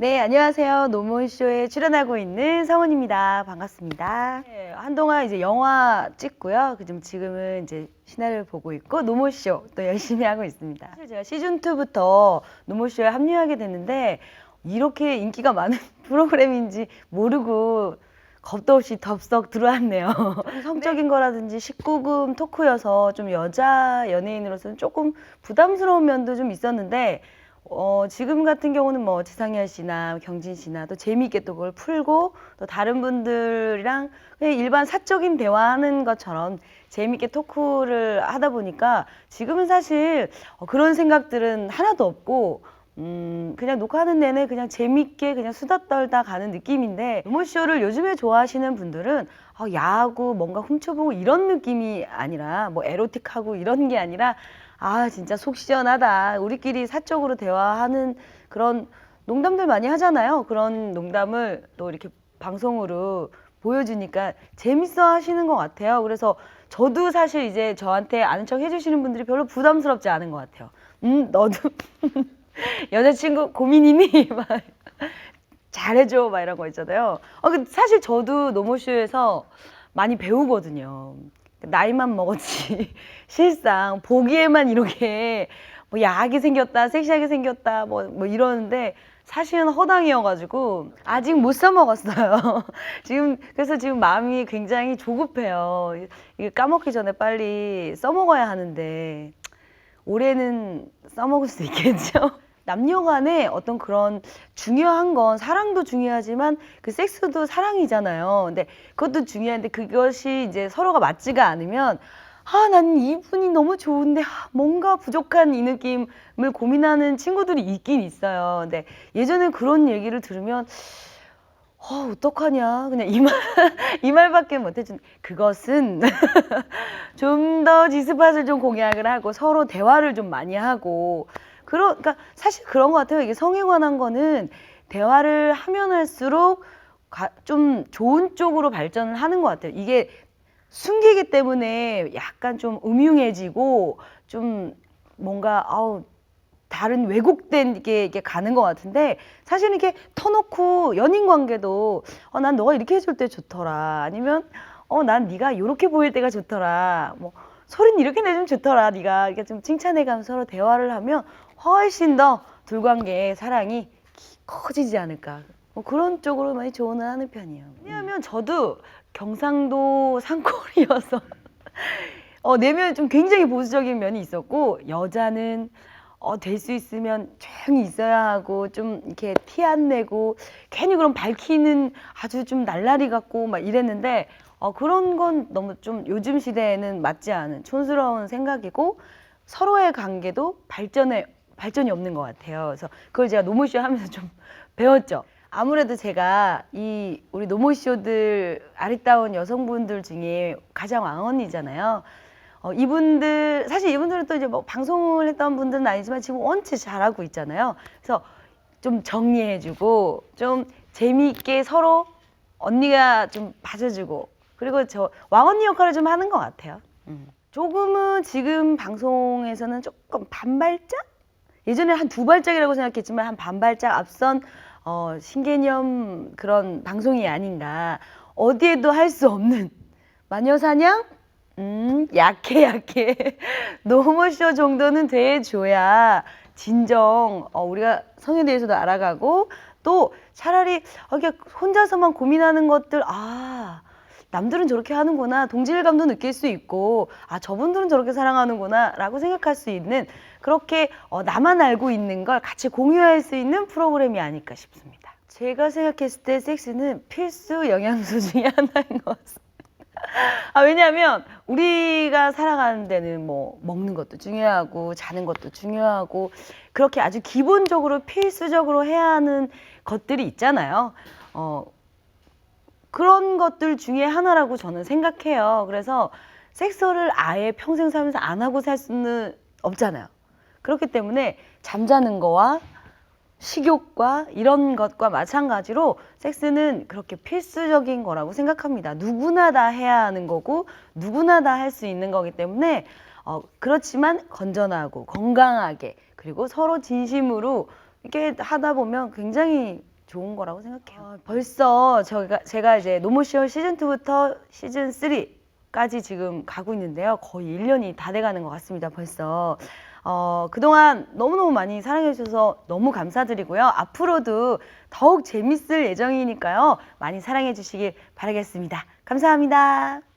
네, 안녕하세요. 노몬쇼에 출연하고 있는 성은입니다. 반갑습니다. 네, 한동안 이제 영화 찍고요. 그좀 지금은 이제 시나리오를 보고 있고 노모쇼 또 열심히 하고 있습니다. 사실 제가 시즌 2부터 노모쇼에 합류하게 됐는데 이렇게 인기가 많은 프로그램인지 모르고 겁도 없이 덥석 들어왔네요. 성적인 거라든지 19금 토크여서 좀 여자 연예인으로서는 조금 부담스러운 면도 좀 있었는데 어, 지금 같은 경우는 뭐 지상열 씨나 경진 씨나 또 재미있게 또 그걸 풀고 또 다른 분들이랑 그냥 일반 사적인 대화하는 것처럼 재미있게 토크를 하다 보니까 지금은 사실 어, 그런 생각들은 하나도 없고 음, 그냥 녹화하는 내내 그냥 재밌게 그냥 수다 떨다 가는 느낌인데 루모쇼를 요즘에 좋아하시는 분들은 어, 야하고 뭔가 훔쳐보고 이런 느낌이 아니라 뭐 에로틱하고 이런 게 아니라 아 진짜 속 시원하다. 우리끼리 사적으로 대화하는 그런 농담들 많이 하잖아요. 그런 농담을 또 이렇게 방송으로 보여주니까 재밌어 하시는 것 같아요. 그래서 저도 사실 이제 저한테 아는 척 해주시는 분들이 별로 부담스럽지 않은 것 같아요. 음 너도 여자친구 고민이니? 막 잘해줘 막 이런 거 있잖아요. 어, 사실 저도 노모쇼에서 많이 배우거든요. 나이만 먹었지 실상 보기에만 이렇게 뭐 야하게 생겼다, 섹시하게 생겼다 뭐, 뭐 이러는데 사실은 허당이어가지고 아직 못 써먹었어요. 지금 그래서 지금 마음이 굉장히 조급해요. 이거 까먹기 전에 빨리 써먹어야 하는데 올해는 써먹을 수 있겠죠? 남녀 간에 어떤 그런 중요한 건 사랑도 중요하지만 그 섹스도 사랑이잖아요. 근데 그것도 중요한데 그것이 이제 서로가 맞지가 않으면 아, 난 이분이 너무 좋은데 아, 뭔가 부족한 이 느낌을 고민하는 친구들이 있긴 있어요. 근데 예전에 그런 얘기를 들으면 어, 어떡하냐. 그냥 이 말, 이 말밖에 못 해준. 그것은 좀 더 지스팟을 좀 공약을 하고 서로 대화를 좀 많이 하고. 그러, 그러니까 사실 그런 것 같아요. 이게 성에 관한 거는 대화를 하면 할수록 가- 좀 좋은 쪽으로 발전을 하는 것 같아요. 이게 숨기기 때문에 약간 좀 음흉해지고 좀 뭔가 아우 다른 왜곡된 게 이게 가는 것 같은데 사실은 이렇게 터놓고 연인 관계도 어 난 너가 이렇게 해줄 때 좋더라. 아니면 어 난 네가 이렇게 보일 때가 좋더라. 뭐 소리는 이렇게 내주면 좋더라. 네가 이렇게 좀 칭찬해가면서 서로 대화를 하면 훨씬 더 둘 관계의 사랑이 기- 커지지 않을까. 뭐 그런 쪽으로 많이 조언을 하는 편이에요. 왜냐하면 저도 경상도 상골이어서 어, 내면 좀 굉장히 보수적인 면이 있었고 여자는 어, 될 수 있으면 조용히 있어야 하고 좀 이렇게 티 안 내고 괜히 그럼 밝히는 아주 좀 날라리 같고 막 이랬는데 어, 그런 건 너무 좀 요즘 시대에는 맞지 않은 촌스러운 생각이고 서로의 관계도 발전에 발전이 없는 것 같아요. 그래서 그걸 제가 노모쇼 하면서 좀 배웠죠. 아무래도 제가 이 우리 노모쇼들 아리따운 여성분들 중에 가장 왕언니잖아요. 어, 이분들 사실 이분들은 또 이제 뭐 방송을 했던 분들은 아니지만 지금 원체 잘하고 있잖아요. 그래서 좀 정리해주고 좀 재미있게 서로 언니가 좀 봐줘주고 그리고 저 왕언니 역할을 좀 하는 것 같아요. 음. 조금은 지금 방송에서는 조금 반발짝 예전에 한 두 발짝이라고 생각했지만 한 반발짝 앞선 어, 신개념 그런 방송이 아닌가 어디에도 할 수 없는 마녀사냥 음, 약해, 약해. 노모쇼 정도는 돼줘야 진정, 어, 우리가 성에 대해서도 알아가고, 또 차라리, 어, 이게 혼자서만 고민하는 것들, 아, 남들은 저렇게 하는구나. 동질감도 느낄 수 있고, 아, 저분들은 저렇게 사랑하는구나. 라고 생각할 수 있는, 그렇게 어, 나만 알고 있는 걸 같이 공유할 수 있는 프로그램이 아닐까 싶습니다. 제가 생각했을 때 섹스는 필수 영양소 중에 하나인 것 같습니다. 아, 왜냐하면 우리가 살아가는 데는 뭐 먹는 것도 중요하고 자는 것도 중요하고 그렇게 아주 기본적으로 필수적으로 해야 하는 것들이 있잖아요. 어, 그런 것들 중에 하나라고 저는 생각해요. 그래서 섹스를 아예 평생 살면서 안 하고 살 수는 없잖아요. 그렇기 때문에 잠자는 거와 식욕과 이런 것과 마찬가지로 섹스는 그렇게 필수적인 거라고 생각합니다. 누구나 다 해야 하는 거고 누구나 다 할 수 있는 거기 때문에 어, 그렇지만 건전하고 건강하게 그리고 서로 진심으로 이렇게 하다 보면 굉장히 좋은 거라고 생각해요. 아, 벌써 저희가 제가 이제 노모쇼 시즌 2부터 시즌 3까지 지금 가고 있는데요. 거의 1년이 다 돼가는 것 같습니다. 벌써. 어, 그동안 너무너무 많이 사랑해주셔서 너무 감사드리고요. 앞으로도 더욱 재밌을 예정이니까요. 많이 사랑해주시길 바라겠습니다. 감사합니다.